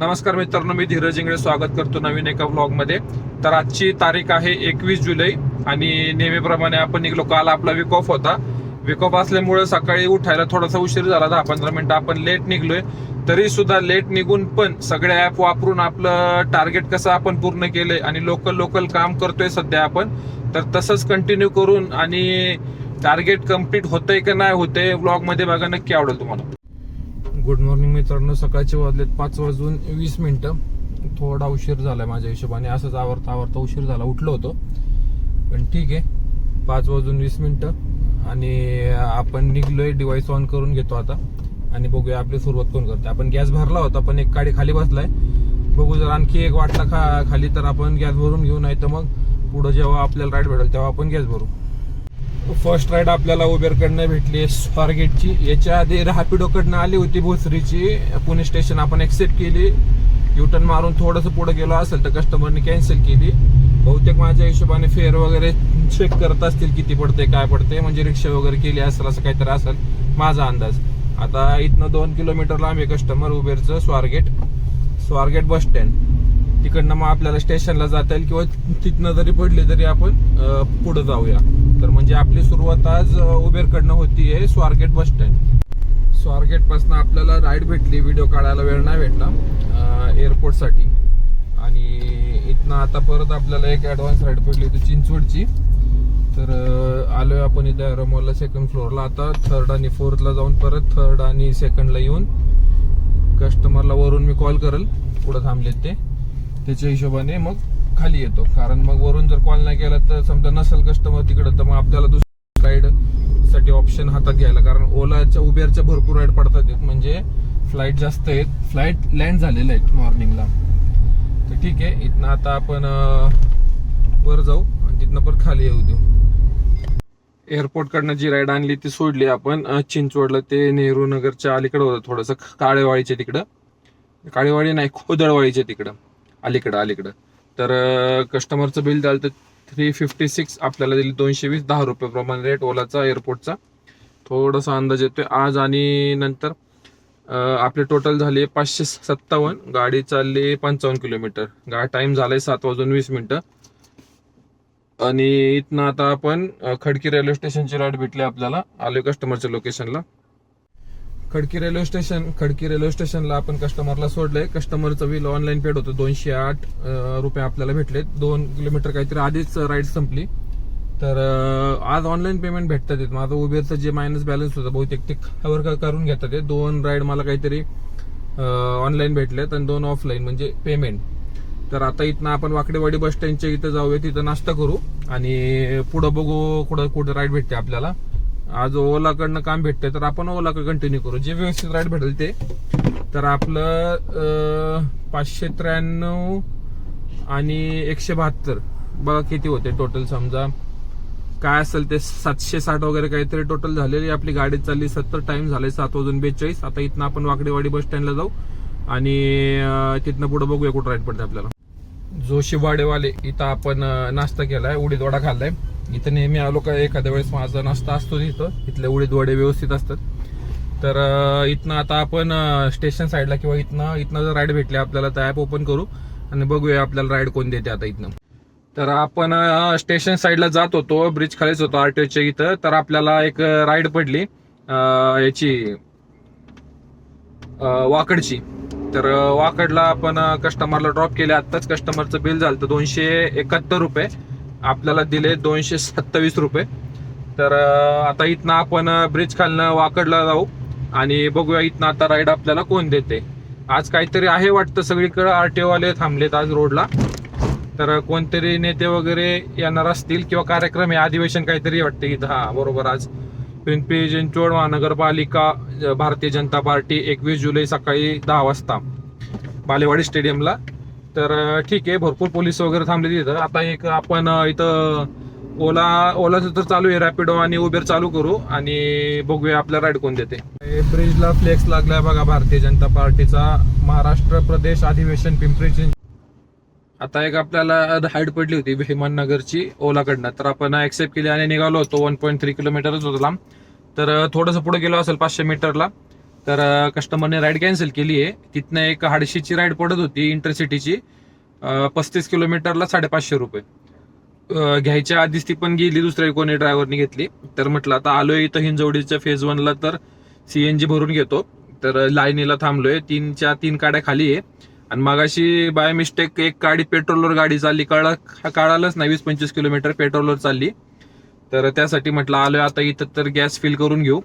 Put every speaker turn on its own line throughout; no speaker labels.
नमस्कार मित्रांनो मी धीरज इंगळे स्वागत करतो नवीन एका ब्लॉगमध्ये तर आजची तारीख आहे एकवीस जुलै आणि नेहमीप्रमाणे आपण निघलो काल आपला विक ऑफ होता. विक ऑफ असल्यामुळे सकाळी उठायला थोडासा उशीर झाला दहा पंधरा मिनिटं आपण लेट निघलोय. तरी सुद्धा लेट निघून पण सगळे ऍप वापरून आपलं टार्गेट कसं आपण पूर्ण केलंय आणि लोकल लोकल काम करतोय सध्या आपण तर तसंच कंटिन्यू करून आणि टार्गेट कंप्लीट होतंय का नाही होतंय ब्लॉगमध्ये बघा नक्की आवडेल तुम्हाला. गुड मॉर्निंग मित्रांनो. सकाळचे वाजलेत पाच वाजून वीस मिनिटं. थोडा उशीर झालाय माझ्या हिशोबाने. असंच आवरता आवरता उशीर झाला. उठलो होतो. पण ठीक आहे. पाच वाजून वीस मिनिटं. आणि आपण निघलोय. डिवाइस ऑन करून घेतो आता. आणि बघूया आपली सुरुवात कोण करते. आपण गॅस भरला होता पण एक काडी खाली बसलाय. बघू जर आणखी एक वाटला खा खाली तर आपण गॅस भरून घेऊ. नाही तर मग पुढं जेव्हा आपल्याला राईड भेटेल तेव्हा आपण गॅस भरू. फर्स्ट राईड आपल्याला उबेरकडनं भेटली स्वारगेटची. याच्या आधी रॅपिडोकडनं आली होती भोसरीची. पुणे स्टेशन आपण एक्सेप्ट केली. युटर्न मारून थोडंसं पुढे गेलो असेल तर कस्टमरने कॅन्सल केली. बहुतेक माझ्या हिशोबाने फेअर वगैरे चेक करत असतील किती पडते काय पडते म्हणजे रिक्षा वगैरे केली असेल असं काहीतरी असेल. माझा अंदाज. आता इथनं दोन किलोमीटर लांब आहे कस्टमर उबेरचं स्वारगेट. स्वारगेट बस स्टँड तिकडनं मग आपल्याला स्टेशनला जाता येईल किंवा तिथनं जरी पडली तरी आपण पुढं जाऊया. तर म्हणजे आपली सुरुवात आज उबेरकडनं होती आहे स्वारगेट बस स्टँड. स्वारगेटपासून आपल्याला राईड भेटली व्हिडिओ काढायला वेळ नाही भेटला एअरपोर्टसाठी. आणि इथनं आता परत आपल्याला एक ॲडव्हान्स राईड पडली होती चिंचवडची. तर आलोय आपण इथे रमोला सेकंड फ्लोअरला आता थर्ड आणि फोर्थला जाऊन परत थर्ड आणि सेकंडला येऊन कस्टमरला वरून मी कॉल करेल पुढं थांबलेत ते. त्याच्या हिशोबाने मग खाली येतो. कारण मग वरून जर कॉल नाही केला तर समजा नसेल कस्टमर तिकडं तर मग आपल्याला दुसऱ्या राईडसाठी ऑप्शन हातात घ्यायला. कारण ओलाच्या उबेरच्या भरपूर राईड पडतात. म्हणजे फ्लाईट जास्त आहेत. फ्लाईट लँड झालेल्या आहेत मॉर्निंगला तर ठीक आहे. इथनं आता आपण वर जाऊ आणि तिथनं पण खाली येऊ देऊ. एअरपोर्ट कडनं जी राईड आणली ती सोडली आपण. चिंचवडला ते नेहरू नगरच्या अलीकडं होतं थोडंसं. काळेवाळीच्या तिकडं. काळेवाडी नाही खोदळवाळीच्या तिकडं. अलीकडं अलीकडं. तर कस्टमरचं बिल झालं तर थ्री फिफ्टी सिक्स आपल्याला दिली दोनशे वीस दहा रुपये प्रमाणे रेट ओलाचा एअरपोर्टचा थोडासा अंदाज येतोय. आज आणि नंतर आपले टोटल झाले पाचशे सत्तावन्न गाडी चालली पंचावन्न किलोमीटर गा टाइम झालाय सात वाजून वीस मिनटं. आणि इथनं आता आपण खडकी रेल्वे स्टेशनची राईट भेटली आपल्याला. आलोय कस्टमरच्या लोकेशनला Khadki railway station Khadki railway स्टेशनला आपण कस्टमरला सोडलंय. कस्टमरचं बिल ऑनलाईन पेड होतं दोनशे आठ रुपये आपल्याला भेटले दोन किलोमीटर काहीतरी आधीच राईड संपली. तर आज ऑनलाईन पेमेंट भेटतात येत माझं उबेरचं जे मायनस बॅलन्स होतं बहुतेक ते कव्हर करून घेतात ते. दोन राईड मला काहीतरी ऑनलाईन भेटलेत आणि दोन ऑफलाईन म्हणजे पेमेंट तर आता इथनं आपण वाकडेवाडी बस स्टँडच्या इथं जाऊया. तिथं नाश्ता करू आणि पुढं बघू कुठं कुठं राईड भेटते आपल्याला. आज ओलाकडनं काम भेटतंय तर आपण ओलाकडे कंटिन्यू करू. जे व्यवस्थित राईड भेटेल ते. तर आपलं पाचशे त्र्याण्णव आणि एकशे बहात्तर. बघा किती होते टोटल समजा. काय असेल ते सातशे साठ वगैरे काहीतरी टोटल झालेली आपली गाडी चालली सत्तर टाइम झाले सात वाजून बेचाळीस. आता इथनं आपण वाकडेवाडी बस स्टँडला जाऊ. आणि तिथनं पुढे बघूया कुठं राईड पडते आपल्याला. जोशी वाडेवाले इथं आपण नाश्ता केलाय उडीद वडा खाल्लाय. इथं नेहमी आलो का एखाद्या वेळेस माझा नाश्ता असतो तिथं इथले उडीद वडे व्यवस्थित असतात. तर इथनं आता आपण स्टेशन साईडला किंवा इथनं इथनं जर राईड भेटले आपल्याला तर ऍप ओपन करू आणि बघूया आपल्याला राईड कोण देते आता इथनं. तर आपण स्टेशन साईडला जात होतो ब्रिज खालीच होतो आरटीओच्या इथं. तर आपल्याला एक राईड पडली याची वाकडची. तर वाकडला आपण कस्टमरला ड्रॉप केले आत्ताच. कस्टमरचं बिल झालं तर दोनशे एकाहत्तर रुपये. आपल्याला दिले दोनशे सत्तावीस रुपये. तर आता इथनं आपण ब्रिज खालनं वाकडला जाऊ आणि बघूया इथनं आता राईड आपल्याला कोण देते. आज काहीतरी आहे वाटतं सगळीकडे टी ओवाले थांबलेत आज रोडला तर कोणतरी नेते वगैरे येणार असतील किंवा कार्यक्रम आहे अधिवेशन काहीतरी वाटते इथं. हा बरोबर आज. पिंपरी चिंचवड महानगरपालिका ज- भारतीय जनता पार्टी एकवीस जुलै सकाळी दहा वाजता. बालेवाडी स्टेडियमला. तर ठीक आहे भरपूर पोलीस वगैरे थांबले तिथं आता एक आपण इथं ओला ओलाचं तर चालू आहे रॅपिडो आणि उबेर चालू करू आणि बघूया आपल्या राईड कोण देते. ब्रिजला फ्लेक्स लागलाय बघा भारतीय जनता पार्टीचा. महाराष्ट्र प्रदेश अधिवेशन पिंपरी आता एक आपल्याला हाईट पडली होती भीमनगरची ओलाकडनं. तर आपण ऍक्सेप्ट केली आणि निघालो होतो वन पॉईंट थ्री किलोमीटरच होतो लांब. तर थोडंसं पुढे गेलो असेल पाचशे मीटरला तर कस्टमरने राईड कॅन्सल केली आहे तिथनं एक हाडशीची राईड पडत होती इंटरसिटीची पस्तीस किलोमीटरला साडेपाचशे रुपये. घ्यायच्या आधीच ती पण गेली दुसऱ्या कोणी ड्रायव्हरनी घेतली. तर म्हटलं आता आलोय इथं हिंजवडीच्या फेज वनला तर सीएनजी भरून घेतो. तर लाईनीला थांबलोय. तीनच्या तीन काड्या खाली आहे. आणि मागाशी बाय मिस्टेक एक गाडी पेट्रोलवर गाडी चालली. कळा कळालंच नाही वीस पंचवीस किलोमीटर पेट्रोलवर चालली. तर त्यासाठी म्हटलं आलोय आता इथं तर गॅस फिल करून घेऊ.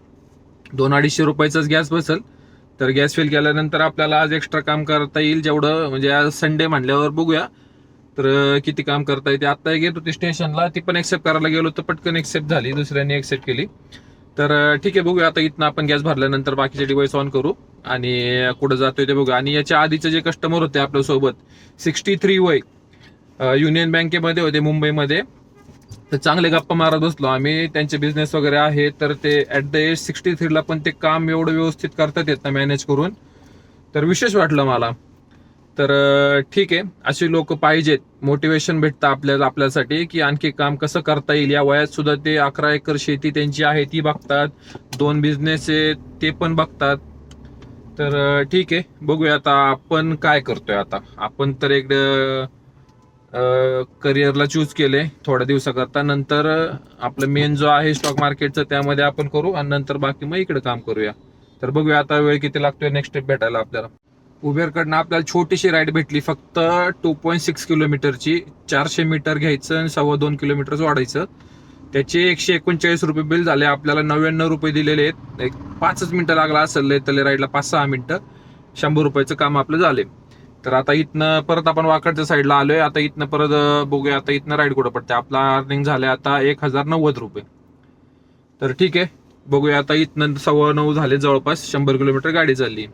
दोन अडीचशे रुपयाचाच गॅस बसेल तर गॅस फिल केल्यानंतर आपल्याला आज एक्स्ट्रा काम करता येईल जेवढं म्हणजे आज संडे म्हणल्यावर बघूया. तर किती काम करता येते आत्ता गेलो ती स्टेशनला ती पण एक्सेप्ट करायला गेलो तर पटकन एक्सेप्ट झाली दुसऱ्याने एक्सेप्ट केली. तर ठीक आहे बघूया आता इथनं आपण गॅस भरल्यानंतर बाकीचे डिवाईस ऑन करू. आणि कुठं जातोय ते बघू आणि याच्या आधीचे जे कस्टमर होते आपल्यासोबत सिक्स्टी थ्री वय युनियन बँकेमध्ये होते मुंबईमध्ये. तर चांगले गप्पा मारत बसलो आम्ही. त्यांचे बिझनेस वगैरे आहे तर ते ऍट द एज सिक्स्टी थ्रीला पण ते काम एवढं व्यवस्थित करतात येत ना मॅनेज करून. तर विशेष वाटलं मला. तर ठीक आहे. अशी लोक पाहिजेत. मोटिवेशन भेटतं आपल्याला आपल्यासाठी की आणखी काम कसं करता येईल. या वयात सुद्धा ते अकरा एकर शेती त्यांची आहे ती बघतात. दोन बिझनेस आहे ते पण बघतात. तर ठीक आहे. बघूया आता आपण काय करतोय आता. आपण तर एक करिअरला चूज केले थोड्या दिवसाकरता. नंतर आपलं मेन जो आहे स्टॉक मार्केटचं त्यामध्ये आपण करू आणि नंतर बाकी मग इकडे काम करूया. तर बघूया आता वेळ किती लागतोय नेक्स्ट स्टेप भेटायला आपल्याला. उबेरकडनं आपल्याला छोटीशी राईड भेटली फक्त टू पॉईंट सिक्स किलोमीटरची. चारशे मीटर घ्यायचं आणि सव्वा दोन किलोमीटर वाढायचं. त्याचे एकशे एकोणचाळीस रुपये बिल झाले. आपल्याला नव्याण्णव रुपये दिलेले आहेत. एक पाचच मिनिटं लागला असेल तले राईडला पाच सहा मिनिटं. शंभर रुपयाचं काम आपलं झाले. तर आता इथनं परत आपण वाकडच्या साईडला आलोय. आता इथनं परत बघूया. आता इथनं राईड कुठं पडते? आपला अर्निंग झाले आता एक हजार नव्वद रुपये. तर ठीक आहे. बघूया आता इथनं सव्वा नऊ झाले जवळपास. शंभर किलोमीटर गाडी चालली.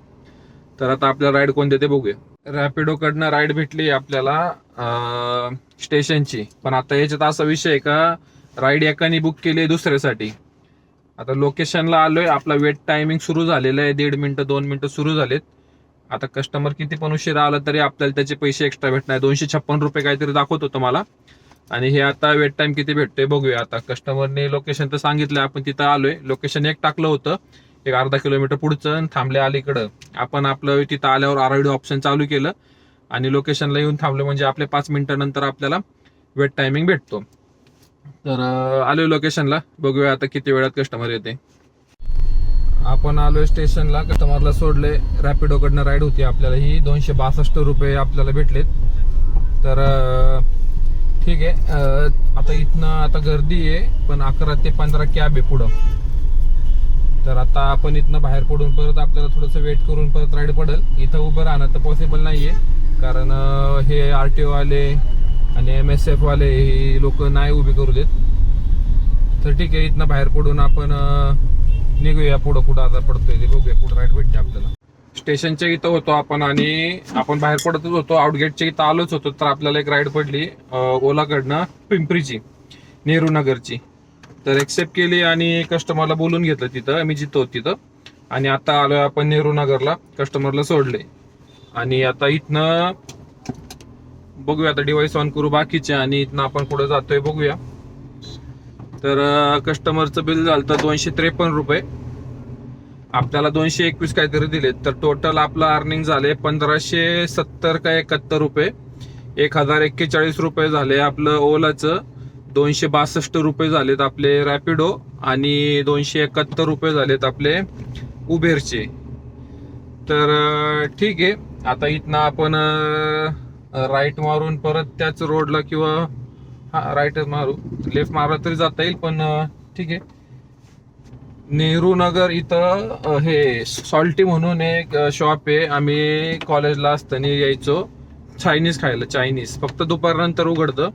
तर आता आपल्याला राईड कोणते ते बघूया. रॅपिडो कडनं राईड भेटली आपल्याला स्टेशनची पण आता याच्यात असा विषय आहे का राईड एकाने बुक केली आहे दुसऱ्यासाठी. आता लोकेशनला आलोय. आपला वेट टायमिंग सुरू झालेला आहे. दीड मिनिटं दोन मिनिटं सुरू झालेत. आता कस्टमर किती पण उशिरा आला तरी आपल्याला त्याचे पैसे एक्स्ट्रा भेटणार. दोनशे छप्पन रुपये काहीतरी दाखवत होतो मला. आणि हे आता वेट टाइम किती भेटतोय बघूया आता. कस्टमरने लोकेशन तर सांगितलं आपण तिथं आलोय. लोकेशन एक टाकलं होतं. एक अर्धा किलोमीटर पुढचं आणि थांबले अलीकडं. आपण आपलं तिथं आल्यावर आर ऑप्शन चालू केलं. आणि लोकेशनला येऊन थांबलं म्हणजे आपले पाच मिनिटानंतर आपल्याला वेट टायमिंग भेटतो. तर आलोय लोकेशनला बघूया आता किती वेळात कस्टमर येते. आपण आलोय स्टेशनला. कस्टमरला सोडले रॅपिडोकडनं राईड होती आपल्याला ही. दोनशे बासष्ट रुपये आपल्याला भेटलेत. तर ठीक आहे. आता इथनं आता गर्दी आहे पण अकरा ते पंधरा कॅब आहे पुढं. तर आता आपण इथनं बाहेर पडून परत आपल्याला थोडंसं वेट करून परत राईड पडेल. इथं उभं राहणं तर पॉसिबल नाहीये. कारण हे आर टी वाले आणि एम एस एफ वाले ही लोक नाही उभे करू देत. तर ठीक आहे इथनं बाहेर पडून आपण निघूया पुढं कुठं आता पडतोय ते बघूया कुठं राईड भेटते आपल्याला. स्टेशनच्या इथं होतो आपण आणि आपण बाहेर पडतच होतो. आउटगेटच्या इथं आलोच होतो तर आपल्याला एक राईड पडली ओलाकडनं पिंपरीची नेहरू नगरची. तर एक्सेप्ट केली आणि कस्टमरला बोलून घेतलं तिथं मी जिथं होत तिथं. आणि आता आलोय आपण नेहरू नगरला कस्टमरला सोडले. आणि आता इथनं बघूया आता डिवाइस ऑन करू बाकीचे आणि इथनं आपण पुढे जातोय बघूया. तर कस्टमरचं बिल झालं तर दोनशे त्रेपन्न रुपये. आपल्याला दोनशे एकवीस काहीतरी दिले तर टोटल आपलं अर्निंग झाले पंधराशे सत्तर का एकाहत्तर रुपये. एक हजार एक्केचाळीस रुपये झाले आपलं ओलाचं. दोनशे बासष्ट रुपये झालेत आपले रॅपिडो आणि दोनशे एकाहत्तर रुपये झालेत आपले उबेरचे तर ठीक आहे. आता इथनं आपण राईट मारून परत त्याच रोडला किंवा राईट मारू. लेफ्ट मारला तरी जाता येईल पण ठीक आहे. नेहरू नगर इथं हे सॉल्टी म्हणून एक शॉप आहे. आम्ही कॉलेजला असताना यायचो. चायनीज खायला चायनीज फक्त दुपारनंतर उघडतं.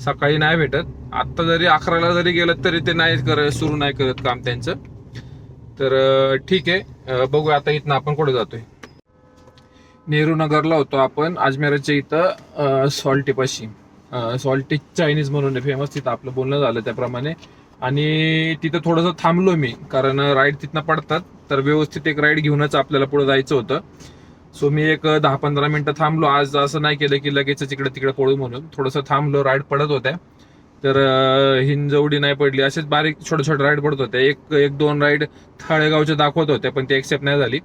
सकाळी नाही भेटत. आत्ता जरी अकराला जरी गेलं तरी ते नाही करत सुरू नाही करत काम त्यांचं. तर ठीक आहे. बघू बघूया आता इथनं आपण कुठे जातोय. नेहरू नगरला होतो आपण. अजमेरच्या इथं सॉल्टीपाशी सॉल्टी चायनीज म्हणून फेमस तिथं आपलं बोलणं झालं त्याप्रमाणे. आणि तिथं थोडंसं थांबलो मी कारण राईड तिथनं पडतात तर व्यवस्थित एक राईड घेऊनच आपल्याला पुढे जायचं होतं. सो मी एक दहा पंधरा मिनिटं थांबलो. आज असं नाही केलं की लगेच इकडे तिकडे पळू म्हणून. थोडंसं थांबलो राईड पडत होत्या. तर हिंजवडी नाही पडली. असेच बारीक छोटे छोटे राईड पडत होते एक एक दोन राईड थाळेगावचे दाखवत होते पण ती एक्सेप्ट नाही झाली.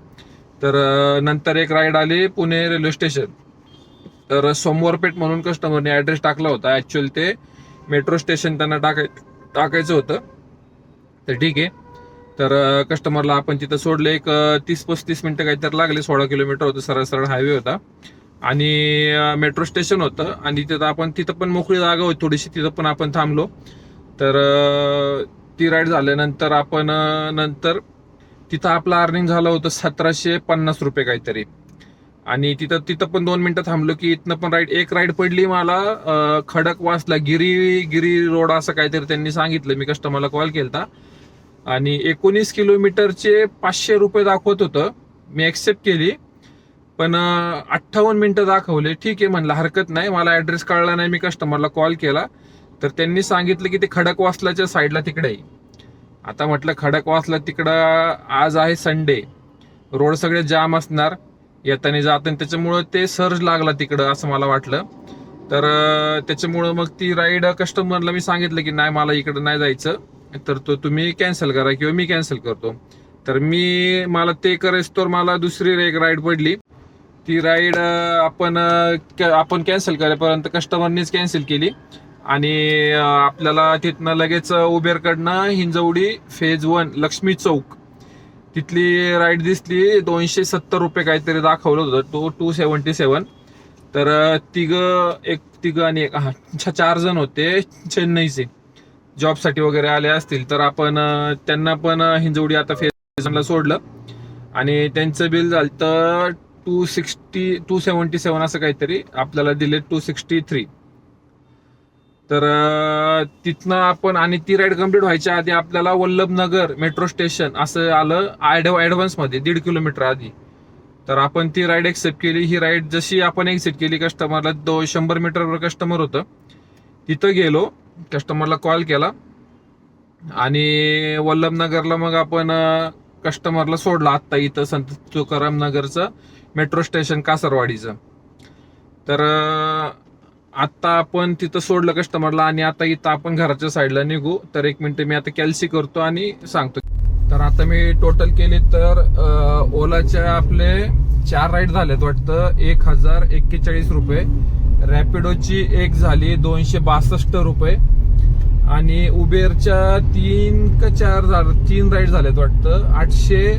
तर नंतर एक राईड आली पुणे रेल्वे स्टेशन तर सोमवारपेठ म्हणून कस्टमरने ॲड्रेस टाकला होता. ॲक्च्युअली ते मेट्रो स्टेशन त्यांना टाकाय टाकायचं होतं. तर ठीक आहे. तर कस्टमरला आपण तिथं सोडले. एक तीस पस्तीस मिनटं काहीतरी लागले. सोळा किलोमीटर होतं. सरळ सरळ हायवे होता. आणि मेट्रो स्टेशन होतं. आणि तिथं आपण तिथं पण मोकळी जागा होती थोडीशी. तिथं पण आपण थांबलो. तर ती राईड झाल्यानंतर आपण नंतर तिथं आपलं अर्निंग झालं होतं सतराशे पन्नास रुपये काहीतरी. आणि तिथं तिथं पण दोन मिनिटं थांबलो की इथनं पण राईड एक राईड पडली मला खडकवासला गिरी गिरी रोड असं काहीतरी त्यांनी सांगितलं. मी कस्टमरला कॉल केलता. आणि एकोणीस किलोमीटरचे पाचशे रुपये दाखवत होतं. मी ॲक्सेप्ट केली. पण अठ्ठावन्न मिनिटं दाखवले. ठीक आहे म्हणलं हरकत नाही. मला ऍड्रेस कळला नाही. मी कस्टमरला कॉल केला. तर त्यांनी सांगितलं की ते खडकवासलाच्या साईडला तिकडे आहे आता म्हटलं खडकवासला तिकडं आज आहे संडे रोड सगळे जाम असणार. येताना जाताना त्याच्यामुळं ते सर्ज लागला तिकडं असं मला वाटलं. तर त्याच्यामुळं मग ती राईड कस्टमरला मी सांगितलं की नाही मला इकडं नाही जायचं. तर तो तुम्ही कॅन्सल करा किंवा मी कॅन्सल करतो. तर मी मला ते करायच तर मला दुसरी एक राईड पडली. ती राईड आपण आपण कॅन्सल करेपर्यंत कस्टमरनीच कॅन्सल केली. आणि आपल्याला तिथनं लगेच उबेरकडनं हिंजवडी फेज वन लक्ष्मी चौक. तिथली राईड दिसली दोनशे सत्तर रुपये काहीतरी दाखवलं होतं तो टू सेवन्टी सेवन तर तिघं एक तिघं आणि एक हा चार जण होते चेन्नईचे. जॉबसाठी वगैरे आले असतील तर आपण त्यांना पण हिंजवडी आता फेजला सोडलं. आणि त्यांचं बिल झालं तर two sixty two seventy seven असं काहीतरी आपल्याला दिले टू सिक्स्टी थ्री तर तिथनं आपण आणि ती राईड कंप्लीट व्हायच्या आधी आपल्याला वल्लभनगर मेट्रो स्टेशन असं आलं ऍडव्हान्समध्ये दीड किलोमीटर आधी. तर आपण ती राईड एक्सेप्ट केली. ही राईड जशी आपण एक्सेप्ट केली कस्टमरला दो शंभर मीटरवर कस्टमर होतं. तिथं गेलो. कस्टमरला कॉल केला. आणि वल्लभनगरला मग आपण कस्टमरला सोडला आत्ता इथं संत तुकाराम नगरचं मेट्रो स्टेशन कासरवाडीचं. तर आता आत्ता आपण तिथं सोडलं कस्टमरला आणि आता इथं आपण घराच्या साईडला निघू. तर एक मिनिट मी आता कॅल्सी करतो आणि सांगतो. तर आता मी टोटल केली तर ओलाच्या आपले चार राईड झालेत वाटतं. एक हजार एक्केचाळीस रुपये. रॅपिडोची एक झाली दोनशे बासष्ट रुपये. आणि उबेरच्या तीन का चार झालं तीन राईड झालेत वाटतं. आठशे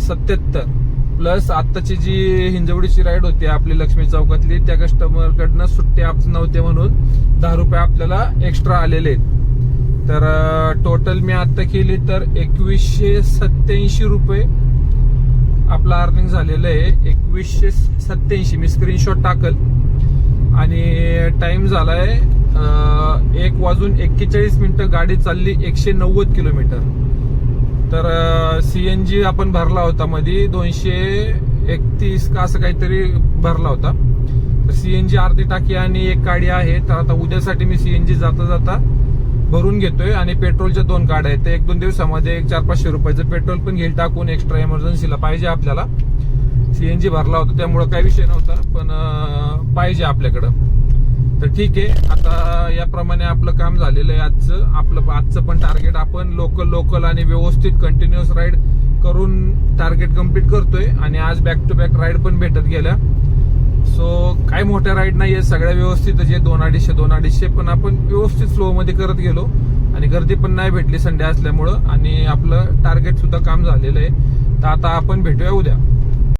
सत्याहत्तर. प्लस आत्ताची जी हिंजवडीची राईड होती आपली लक्ष्मी चौकातली त्या कस्टमरकडनं सुट्टे आप नव्हते म्हणून दहा रुपये आपल्याला एक्स्ट्रा आलेले आहेत. तर टोटल मी आत्ता केली तर एकवीसशे सत्याऐंशी रुपये आपलं अर्निंग झालेलं आहे. एकवीसशे सत्याऐंशी मी स्क्रीनशॉट टाकल. आणि टाइम झालाय आहे एक वाजून एक्केचाळीस मिनिटं गाडी चालली एकशे नव्वद किलोमीटर. तर सी एन जी आपण भरला होता मध्ये दोनशे एकतीस का असं काहीतरी भरला होता. तर सी एन जी अर्धी टाकी आणि एक गाडी आहे. तर आता उद्यासाठी मी सी एन जी जाता जाता भरून घेतोय आणि पेट्रोलच्या दोन गाड्या आहेत. तर एक दोन दिवसामध्ये एक चार पाचशे रुपयाचं पेट्रोल पण घेईल टाकून एक्स्ट्रा इमर्जन्सीला पाहिजे आपल्याला. सीएनजी भरला होता त्यामुळे काही विषय नव्हता पण पाहिजे आपल्याकडं. तर ठीक आहे. आता याप्रमाणे आपलं काम झालेलं आहे आजचं. आपलं आजचं पण टार्गेट आपण लोकल लोकल आणि व्यवस्थित कंटिन्युअस राईड करून टार्गेट कंप्लीट करतोय. आणि आज बॅक टू बॅक राईड पण भेटत गेल्या. सो काय मोठ्या राईड नाही आहे सगळ्या व्यवस्थित जे दोन अडीचशे दोन अडीचशे पण आपण व्यवस्थित स्लो मध्ये करत गेलो. आणि गर्दी पण नाही भेटली संडे असल्यामुळं. आणि आपलं टार्गेट सुद्धा काम झालेलं आहे. तर आता आपण भेटूया उद्या.